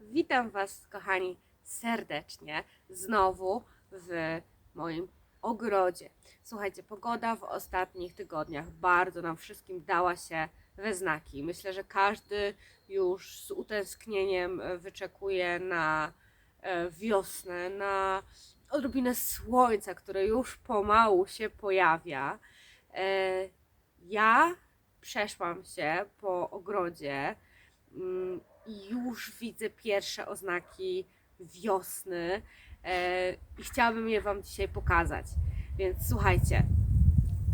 Witam Was, kochani, serdecznie znowu w moim ogrodzie. Słuchajcie, pogoda w ostatnich tygodniach bardzo nam wszystkim dała się we znaki. Myślę, że każdy już z utęsknieniem wyczekuje na e, wiosnę, na odrobinę słońca, które już pomału się pojawia. E, Ja przeszłam się po ogrodzie mm, i już widzę pierwsze oznaki wiosny e, i chciałabym je Wam dzisiaj pokazać. Więc słuchajcie,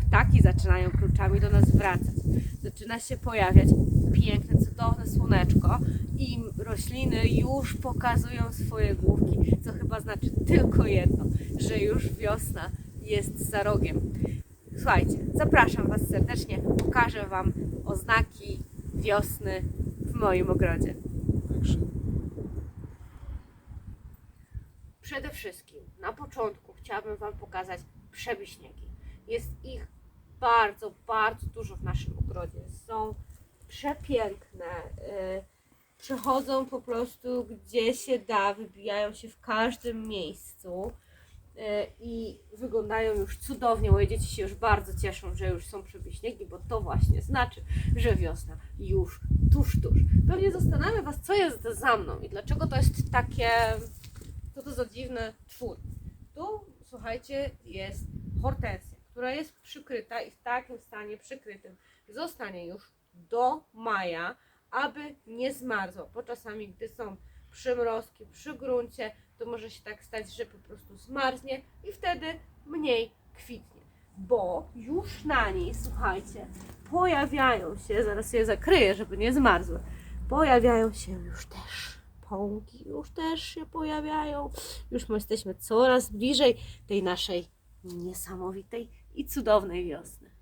ptaki zaczynają kluczami do nas wracać. Zaczyna się pojawiać piękne, cudowne słoneczko i rośliny już pokazują swoje główki, co chyba znaczy tylko jedno, że już wiosna jest za rogiem. Słuchajcie, zapraszam Was serdecznie, pokażę Wam oznaki wiosny w moim ogrodzie. Przede wszystkim na początku chciałabym Wam pokazać przebiśniegi. Jest ich bardzo, bardzo dużo w naszym ogrodzie. Są przepiękne. y, Przechodzą po prostu gdzie się da, wybijają się w każdym miejscu y, i wyglądają już cudownie. Moje dzieci się już bardzo cieszą, że już są przebiśniegi, bo to właśnie znaczy, że wiosna już tuż, tuż. Pewnie zastanawia Was, co jest za mną i dlaczego to jest takie co to za dziwny twór. Tu, słuchajcie, jest hortensja, która jest przykryta i w takim stanie przykrytym zostanie już do maja, aby nie zmarzła. Bo czasami, gdy są przymrozki przy gruncie, to może się tak stać, że po prostu zmarznie i wtedy mniej kwitnie. Bo już na niej, słuchajcie, pojawiają się, zaraz je zakryję, żeby nie zmarzły, pojawiają się już też pąki, już też się pojawiają. Już my jesteśmy coraz bliżej tej naszej niesamowitej i cudownej wiosny.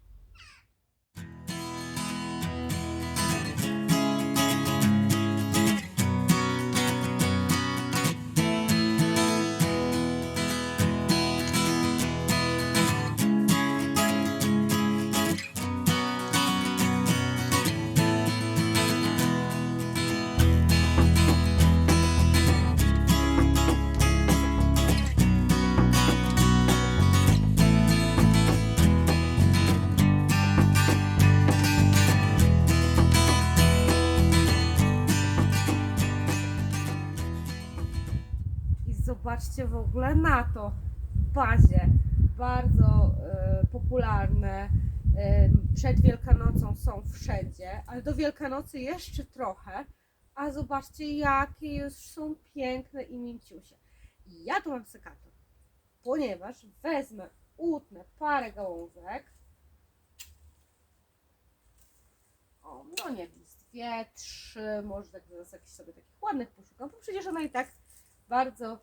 W ogóle na to. Bazie bardzo e, popularne. E, przed Wielkanocą są wszędzie, ale do Wielkanocy jeszcze trochę. A zobaczcie, jakie już są piękne i mięciusie. Ja tu mam sekator, ponieważ wezmę, utnę parę gałązek. O, no nie wiem, dwie, trzy, może tak zaraz jakichś sobie takich ładnych poszukam, bo przecież one i tak bardzo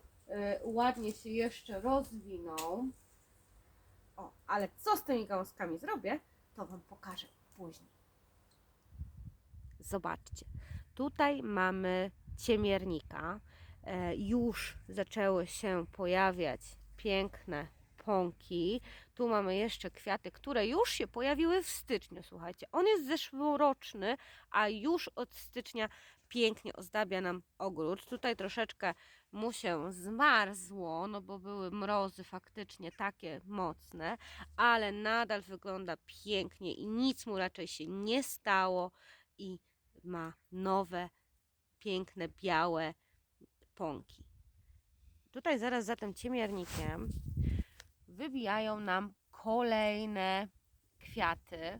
ładnie się jeszcze rozwiną. O, ale co z tymi gałązkami zrobię, to Wam pokażę później. Zobaczcie, tutaj mamy ciemiernika. E, już zaczęły się pojawiać piękne pąki. Tu mamy jeszcze kwiaty, które już się pojawiły w styczniu. Słuchajcie, on jest zeszłoroczny, a już od stycznia pięknie ozdabia nam ogród. Tutaj troszeczkę mu się zmarzło, no bo były mrozy faktycznie takie mocne, ale nadal wygląda pięknie i nic mu raczej się nie stało i ma nowe, piękne, białe pąki. Tutaj zaraz za tym ciemiernikiem wybijają nam kolejne kwiaty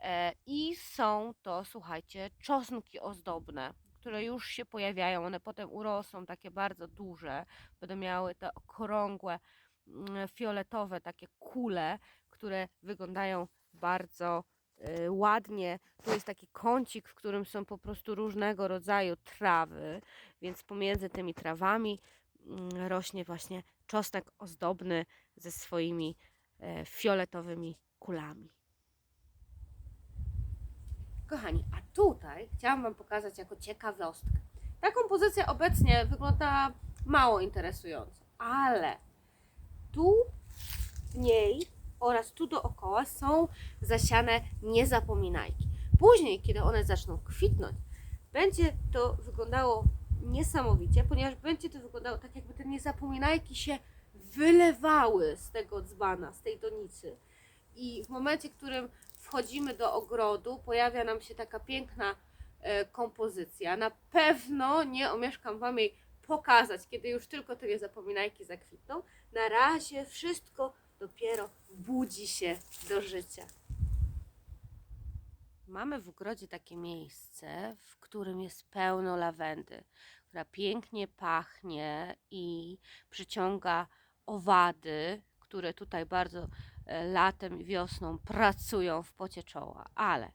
e, i są to, słuchajcie, czosnki ozdobne które już się pojawiają, one potem urosną takie bardzo duże, będą miały te okrągłe, mm, fioletowe takie kule, które wyglądają bardzo y, ładnie. Tu jest taki kącik, w którym są po prostu różnego rodzaju trawy, więc pomiędzy tymi trawami mm, rośnie właśnie czosnek ozdobny ze swoimi e, fioletowymi kulami. Kochani, a tutaj chciałam Wam pokazać jako ciekawostkę. Ta kompozycja obecnie wygląda mało interesująco, ale tu w niej oraz tu dookoła są zasiane niezapominajki. Później, kiedy one zaczną kwitnąć, będzie to wyglądało niesamowicie, ponieważ będzie to wyglądało tak, jakby te niezapominajki się wylewały z tego dzbana, z tej donicy. I w momencie, w którym wchodzimy do ogrodu, pojawia nam się taka piękna e, kompozycja. Na pewno nie omieszkam Wam jej pokazać, kiedy już tylko te niezapominajki zakwitną. Na razie wszystko dopiero budzi się do życia. Mamy w ogrodzie takie miejsce, w którym jest pełno lawendy, która pięknie pachnie i przyciąga owady, które tutaj bardzo latem i wiosną pracują w pocie czoła. Ale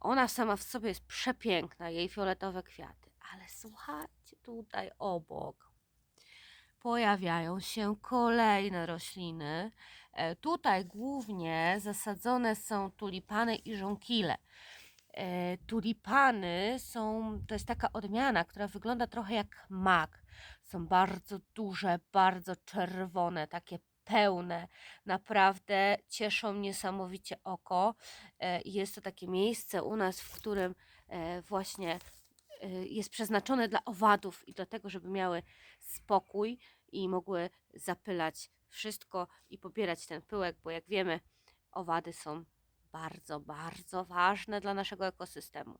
ona sama w sobie jest przepiękna, jej fioletowe kwiaty. Ale słuchajcie, tutaj obok pojawiają się kolejne rośliny. E, Tutaj głównie zasadzone są tulipany i żonkile. E, Tulipany są, to jest taka odmiana, która wygląda trochę jak mak. Są bardzo duże, bardzo czerwone, takie pełne. Naprawdę cieszą niesamowicie oko. E, Jest to takie miejsce u nas, w którym e, właśnie e, jest przeznaczone dla owadów i do tego, żeby miały spokój i mogły zapylać wszystko i pobierać ten pyłek, bo jak wiemy, owady są bardzo, bardzo ważne dla naszego ekosystemu.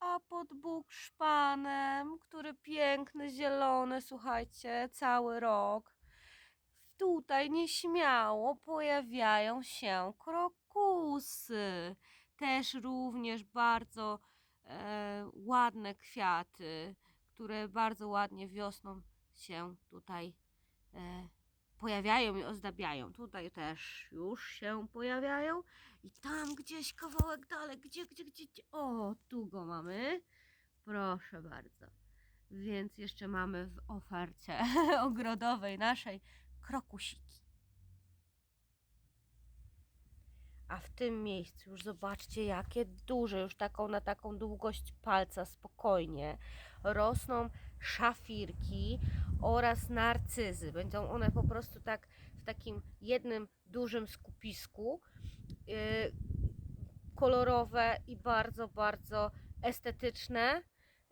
A pod szpanem, który piękny, zielony, słuchajcie, cały rok. Tutaj nieśmiało pojawiają się krokusy. Też również bardzo e, ładne kwiaty, które bardzo ładnie wiosną się tutaj e, pojawiają i ozdabiają. Tutaj też już się pojawiają. I tam gdzieś kawałek dalej, gdzie, gdzie, gdzie, gdzie? O, tu go mamy. Proszę bardzo. Więc jeszcze mamy w ofercie ogrodowej naszej krokusiki. A w tym miejscu już zobaczcie, jakie duże, już taką na taką długość palca spokojnie rosną szafirki oraz narcyzy. Będą one po prostu tak w takim jednym dużym skupisku. Yy, kolorowe i bardzo, bardzo estetyczne.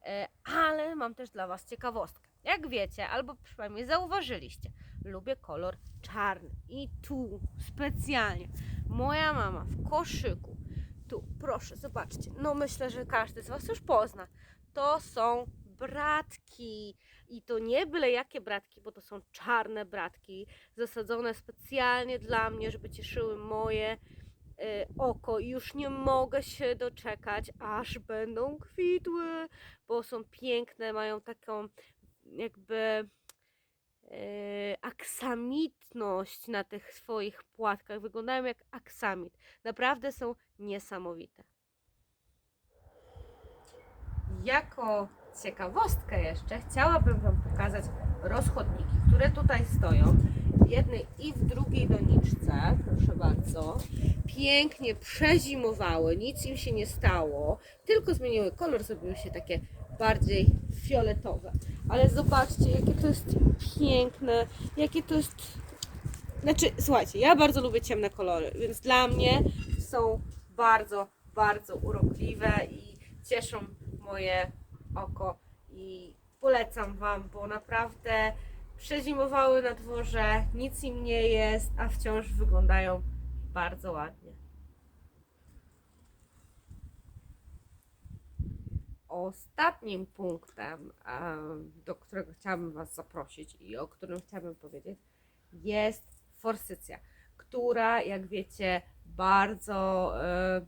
Yy, ale mam też dla Was ciekawostkę. Jak wiecie, albo przynajmniej zauważyliście, lubię kolor czarny. I tu specjalnie moja mama w koszyku. Tu, proszę, zobaczcie. No myślę, że każdy z Was już pozna. To są bratki. I to nie byle jakie bratki, bo to są czarne bratki, zasadzone specjalnie dla mnie, żeby cieszyły moje y, oko. I już nie mogę się doczekać, aż będą kwitły, bo są piękne, mają taką jakby e, aksamitność na tych swoich płatkach. Wyglądają jak aksamit. Naprawdę są niesamowite. Jako ciekawostkę jeszcze chciałabym Wam pokazać rozchodniki, które tutaj stoją. W jednej i w drugiej doniczce, proszę bardzo. Pięknie przezimowały, nic im się nie stało, tylko zmieniły kolor, zrobiły się takie bardziej fioletowe. Ale zobaczcie, jakie to jest piękne, jakie to jest. Znaczy, słuchajcie, ja bardzo lubię ciemne kolory, więc dla mnie są bardzo, bardzo urokliwe i cieszą moje oko. I polecam Wam, bo naprawdę przezimowały na dworze, nic im nie jest, a wciąż wyglądają bardzo ładnie. Ostatnim punktem, em, do którego chciałabym Was zaprosić i o którym chciałabym powiedzieć, jest forsycja, która, jak wiecie, bardzo e,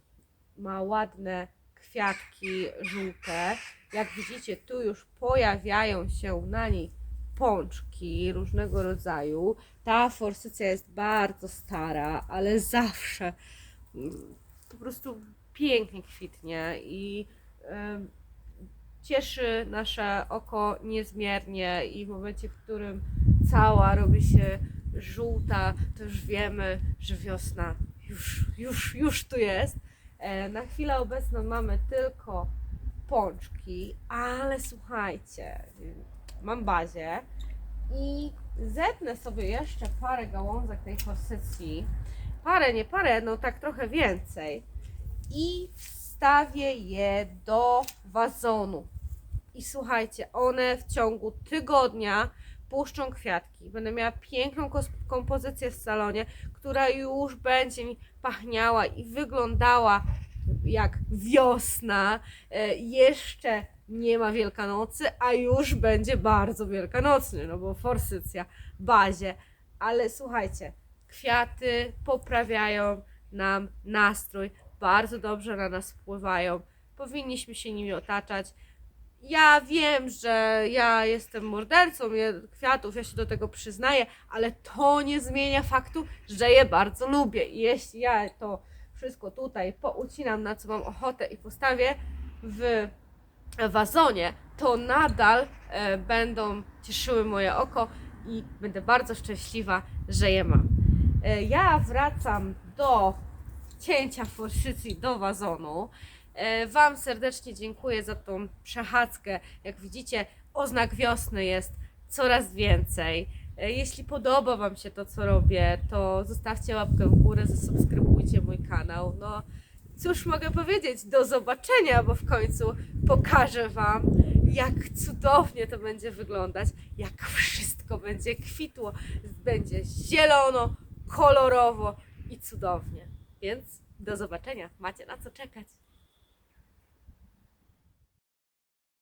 ma ładne kwiatki żółte. Jak widzicie, tu już pojawiają się na niej pączki różnego rodzaju. Ta forsycja jest bardzo stara, ale zawsze mm, po prostu pięknie kwitnie i cieszy nasze oko niezmiernie i w momencie, w którym cała robi się żółta, to już wiemy, że wiosna już, już, już tu jest. E, Na chwilę obecną mamy tylko pączki, ale słuchajcie, mam bazie i zetnę sobie jeszcze parę gałązek tej forsycji. Parę, nie parę, no tak trochę więcej. I wstawię je do wazonu. I słuchajcie, one w ciągu tygodnia puszczą kwiatki. Będę miała piękną kompozycję w salonie, która już będzie mi pachniała i wyglądała jak wiosna. E, jeszcze nie ma Wielkanocy, a już będzie bardzo wielkanocny, no bo forsycja, bazie. Ale słuchajcie, kwiaty poprawiają nam nastrój, bardzo dobrze na nas wpływają. Powinniśmy się nimi otaczać. Ja wiem, że ja jestem mordercą je- kwiatów, ja się do tego przyznaję, ale to nie zmienia faktu, że je bardzo lubię. I jeśli ja to wszystko tutaj poucinam, na co mam ochotę i postawię w wazonie, to nadal e, będą cieszyły moje oko i będę bardzo szczęśliwa, że je mam. E, ja wracam do cięcia forsycji do wazonu. E, Wam serdecznie dziękuję za tą przechadzkę. Jak widzicie, oznak wiosny jest coraz więcej. E, Jeśli podoba Wam się to, co robię, to zostawcie łapkę w górę, zasubskrybujcie mój kanał. No, cóż mogę powiedzieć? Do zobaczenia, bo w końcu pokażę Wam, jak cudownie to będzie wyglądać, jak wszystko będzie kwitło, będzie zielono, kolorowo i cudownie. Więc do zobaczenia. Macie na co czekać.